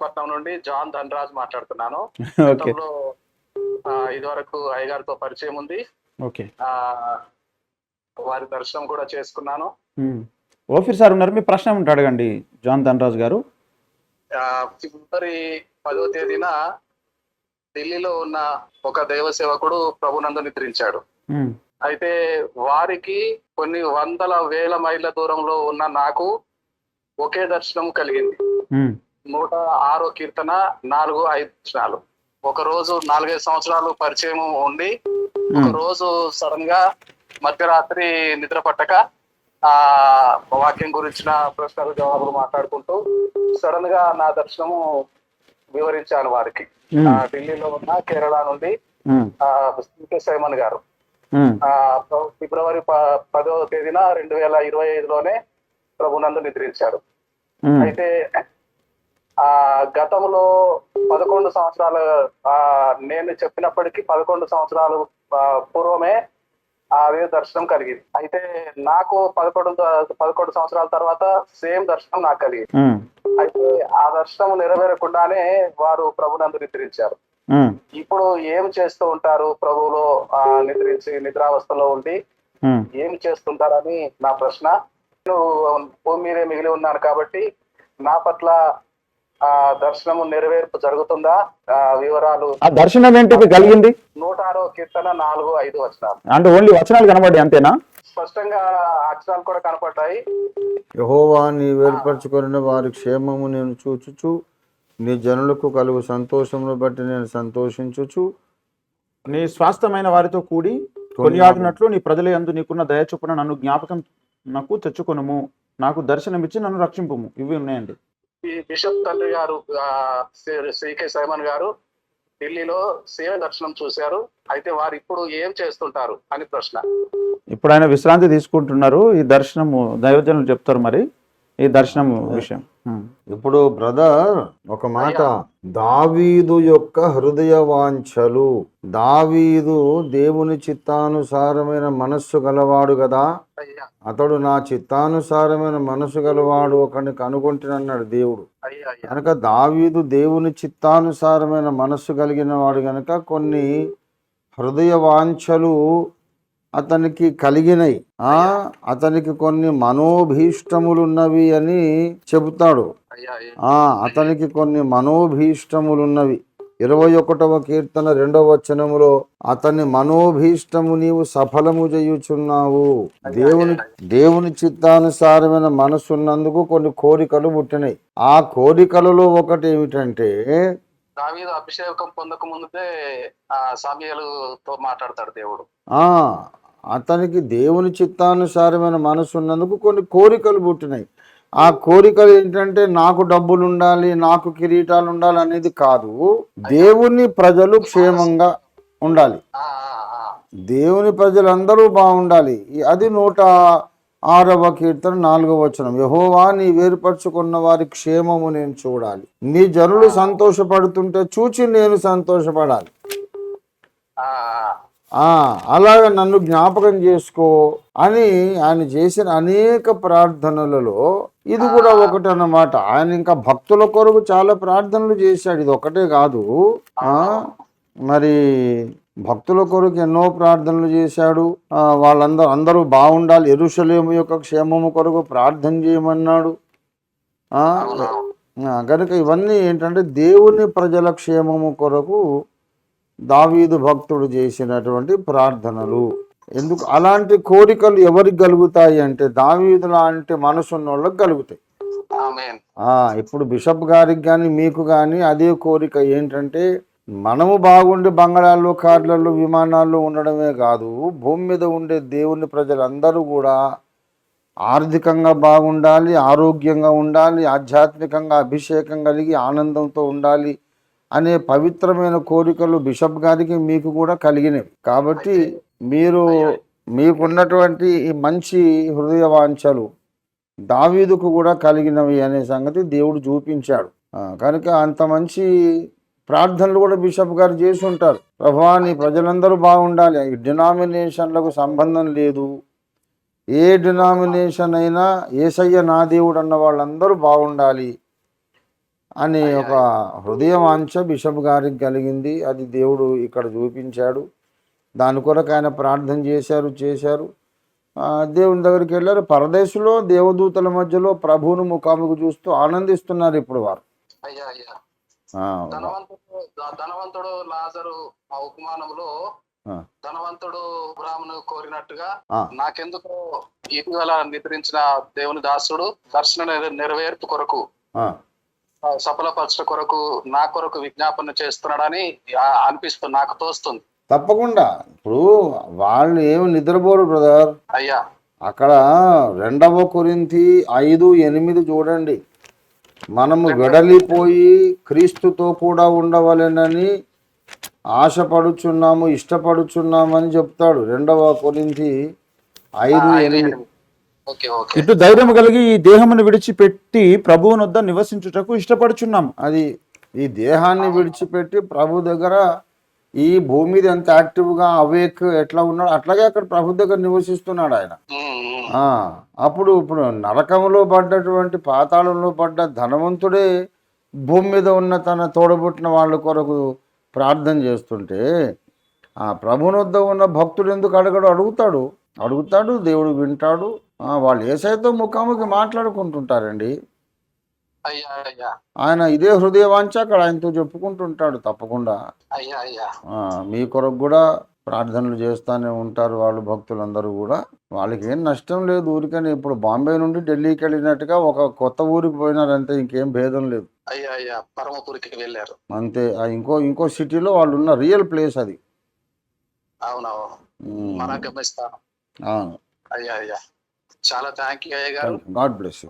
విశాఖపట్నం నుండి జాన్ ధనరాజ్ మాట్లాడుతున్నాను. గతంలో ఆ, ఇదివరకు అయ్యగారితో పరిచయం ఉంది. ఓకే. వారి దర్శనం కూడా చేసుకున్నాను. ఓఫీర్ సార్ ఉన్నారు. మీ ప్రశ్న ఉంటే అడగండి జాన్ ధనరాజ్ గారు. ఫిబ్రవరి పదో తేదీన ఢిల్లీలో ఉన్న ఒక దైవ సేవకుడు ప్రభునందు నిద్రించాడు. అయితే వారికి కొన్ని వందల వేల మైళ్ళ దూరంలో ఉన్న నాకు ఒకే దర్శనం కలిగింది. నూట ఆరో కీర్తన నాలుగు ఐదు దర్శనాలు ఒక రోజు నాలుగైదు సంవత్సరాలు పరిచయం ఉండి ఒక రోజు సడన్గా మధ్యరాత్రి నిద్ర పట్టక ఆ వాక్యం గురించిన ప్రశ్నలు జవాబులు మాట్లాడుకుంటూ సడన్గా నా దర్శనము వివరించాను వారికి. ఢిల్లీలో ఉన్న కేరళ నుండి కే సైమన్ గారు. ఫిబ్రవరి ప- పదో తేదీన రెండు వేల ఇరవై ఐదులోనే ప్రభునందు నిద్రించారు. అయితే ఆ గతంలో పదకొండు సంవత్సరాల ఆ నేను చెప్పినప్పటికీ పదకొండు సంవత్సరాలు ఆ, పూర్వమే అదే దర్శనం కలిగింది. అయితే నాకు పదకొండు పదకొండు సంవత్సరాల తర్వాత సేమ్ దర్శనం నాకు కలిగింది. అయితే ఆ దర్శనం నెరవేరకుండానే వారు ప్రభునందు నిద్రించారు. ఇప్పుడు ఏం చేస్తూ ఉంటారు ప్రభువులో ఆ, నిద్రించి నిద్రావస్థలో ఉండి. ఏం చేస్తుంటారని నా ప్రశ్న. నేను భూమి మీదే మిగిలి ఉన్నాను కాబట్టి నా పట్ల ఆ దర్శనము నెరవేర్పు జరుగుతుందా? వివరాలు ఆ దర్శనం ఏంటి కలిగింది? నూట ఆరో కీర్తన నాలుగు ఐదు వచనాలు. అంటే ఓన్లీ వచనాలు కనబడి అంతేనా? స్పష్టంగా అక్షరాలు కూడా కనపడ్డాయి. యహోవా నీ వేర్పరచుకొనిన వారి క్షేమము నేను చూచుచు నీ జనులకు కలుగు సంతోషమును బట్టి నేను సంతోషించుచు నీ స్వాస్థమైన వారితో కూడి కొనియాడినట్లు నీ ప్రజల యందు నీకున్న దయ చొప్పున నన్ను జ్ఞాపకం నాకు తెచ్చుకొనుము. నాకు దర్శనమిచ్చి నన్ను రక్షింపుము. ఇవి ఉన్నాయండి. ఈ బిషప్ తండ్రి గారు ఆ, సైమన్ గారు ఢిల్లీలో సేవ దర్శనం చూశారు. అయితే వారు ఇప్పుడు ఏం చేస్తుంటారు అని ప్రశ్న. ఇప్పుడు ఆయన విశ్రాంతి తీసుకుంటున్నారు. ఈ దర్శనము దైవజనులు చెప్తారు మరి ఈ దర్శనము విషయం. ఇప్పుడు బ్రదర్ ఒక మాట. దావీదు యొక్క హృదయ వాంఛలు. దావీదు దేవుని చిత్తానుసారమైన మనస్సు గలవాడు కదా అతడు నా చిత్తానుసారమైన మనసు గలవాడు ఒకని కనుగొంటున్నాడు దేవుడు. కనుక దావీదు దేవుని చిత్తానుసారమైన మనస్సు కలిగిన వాడు గనుక కొన్ని హృదయ వాంఛలు అతనికి కలిగినాయి ఆ అతనికి కొన్ని మనోభీష్టములున్నవి అని చెబుతాడు. అతనికి కొన్ని మనోభీష్టములున్నవి. ఇరవై ఒకటవ కీర్తన రెండవ వచనములో అతని మనోభీష్టము నీవు సఫలము చేయుచున్నావు. దేవుని దేవుని చిత్తానుసారమైన మనసున్నందుకు కొన్ని కోరికలు పుట్టినాయి ఆ కోరికలలో ఒకటి ఏమిటంటే దావీదు అభిషేకం పొందక ముందే ఆ సామ్యాలతో మాట్లాడతాడు దేవుడు. ఆ అతనికి దేవుని చిత్తానుసారమైన మనసు ఉన్నందుకు కొన్ని కోరికలు పుట్టినాయి. ఆ కోరికలు ఏంటంటే నాకు డబ్బులు ఉండాలి నాకు కిరీటాలు ఉండాలి అనేది కాదు. దేవుని ప్రజలు క్షేమంగా ఉండాలి. దేవుని ప్రజలందరూ బాగుండాలి. అది నూట ఆరవ కీర్తన నాలుగవ వచనం. యహోవా నీ వేరుపరుచుకున్న వారి క్షేమము నేను చూడాలి. నీ జనులు సంతోషపడుతుంటే చూచి నేను సంతోషపడాలి. ఆ. అలాగ నన్ను జ్ఞాపకం చేసుకో అని ఆయన చేసిన అనేక ప్రార్థనలలో ఇది కూడా ఒకటి అన్నమాట ఆయన ఇంకా భక్తుల కొరకు చాలా ప్రార్థనలు చేశాడు. ఇది ఒకటే కాదు. ఆ మరి భక్తుల కొరకు ఎన్నో ప్రార్థనలు చేశాడు. వాళ్ళందరూ అందరూ బాగుండాలి. ఎరుషలేము యొక్క క్షేమము కొరకు ప్రార్థన చేయమన్నాడు. కనుక ఇవన్నీ ఏంటంటే దేవుని ప్రజల క్షేమము కొరకు దావీదు భక్తుడు చేసినటువంటి ప్రార్థనలు. ఎందుకు? అలాంటి కోరికలు ఎవరికి కలుగుతాయి అంటే దావీదు లాంటి మనసున్న వాళ్ళకి కలుగుతాయి ఇప్పుడు బిషప్ గారికి కానీ మీకు కానీ అదే కోరిక ఏంటంటే మనము బాగుండి బంగాళాల్లో కార్లలో విమానాల్లో ఉండడమే కాదు భూమి మీద ఉండే దేవుని ప్రజలందరూ కూడా ఆర్థికంగా బాగుండాలి ఆరోగ్యంగా ఉండాలి ఆధ్యాత్మికంగా అభిషేకం కలిగి ఆనందంతో ఉండాలి అనే పవిత్రమైన కోరికలు బిషప్ గారికి మీకు కూడా కలిగినవి. కాబట్టి మీరు మీకున్నటువంటి ఈ మంచి హృదయ వాంఛలు దావీదుకు కూడా కలిగినవి అనే సంగతి దేవుడు చూపించాడు. కనుక అంత మంచి ప్రార్థనలు కూడా బిషప్ గారు చేసి ఉంటారు ప్రభా నీ ప్రజలందరూ బాగుండాలి. ఈ డినామినేషన్లకు సంబంధం లేదు. ఏ డినామినేషన్ అయినా ఏసయ్య నా దేవుడు అన్న వాళ్ళందరూ బాగుండాలి. అని ఒక హృదయవాంఛ బిషప్ గారికి కలిగింది. అది దేవుడు ఇక్కడ చూపించాడు. దాని కొరకు ఆయన ప్రార్థన చేశారు చేశారు. ఆ, దేవుని దగ్గరికి వెళ్ళారు. పరదేశంలో దేవదూతల మధ్యలో ప్రభువును ముఖాముఖి చూస్తూ ఆనందిస్తున్నారు ఇప్పుడు వారు. ధనవంతుడు లాజరు ఆ ఉపమానంలో. ధనవంతుడు బ్రాహ్మణు కోరినట్టుగా. నాకెందుకు ఇటీవల నిద్రించిన దేవుని దాసుడు దర్శన నెర- నెరవేర్పు కొరకు సఫలపరచడం కొరకు నా కొరకు విజ్ఞాపన చేస్తున్నాడని అనిపిస్తుంది నాకు తోస్తుంది. తప్పకుండా. ఇప్పుడు వాళ్ళు ఏమి నిద్రపోరు బ్రదర్. అయ్యా. అక్కడ రెండవ కొరింథీ ఐదు ఎనిమిది చూడండి. మనము వెడలిపోయి క్రీస్తుతో కూడా ఉండవలెనని ఆశపడుచున్నాము ఇష్టపడుచున్నాము అని చెప్తాడు. రెండవ కొరింథీ ఐదు ఎనిమిది. ఇటు ధైర్యం కలిగి ఈ దేహమును విడిచిపెట్టి ప్రభువునొద్ద నివసించుటకు ఇష్టపడుచున్నాం. అది ఈ దేహాన్ని విడిచిపెట్టి ప్రభు దగ్గర ఈ భూమి మీద ఎంత యాక్టివ్గా అవేక్ ఎట్లా ఉన్నాడు అట్లాగే అక్కడ ప్రభు దగ్గర నివసిస్తున్నాడు ఆయన. అప్పుడు ఇప్పుడు నరకంలో పడ్డటువంటి పాతాళంలో పడ్డ ధనవంతుడే భూమి మీద ఉన్న తన తోడబుట్టిన వాళ్ళ కొరకు ప్రార్థన చేస్తుంటే ఆ ప్రభునొద్ద ఉన్న భక్తుడు ఎందుకు అడగడు? అడుగుతాడు. అడుగుతాడు దేవుడు వింటాడు. వాళ్ళు ఏసైతో ముఖాముఖి మాట్లాడుకుంటుంటారండి. ఆయన ఇదే హృదయ వాంఛ అక్కడ ఆయనతో చెప్పుకుంటుంటాడు తప్పకుండా. మీ కొరకు కూడా ప్రార్థనలు చేస్తూనే ఉంటారు వాళ్ళు భక్తులందరూ కూడా. వాళ్ళకి ఏం నష్టం లేదు ఊరికని. ఇప్పుడు బాంబే నుండి ఢిల్లీకి వెళ్ళినట్టుగా ఒక కొత్త ఊరికి పోయినారంటే ఇంకేం భేదం లేదు. పరమపురికి వెళ్ళారు. అంతే. ఇంకో ఇంకో సిటీలో వాళ్ళు ఉన్న రియల్ ప్లేస్ అది. అవునవును. మన చాలా థ్యాంక్ యూ అయ్య గారు గాడ్ బ్లెస్ యూ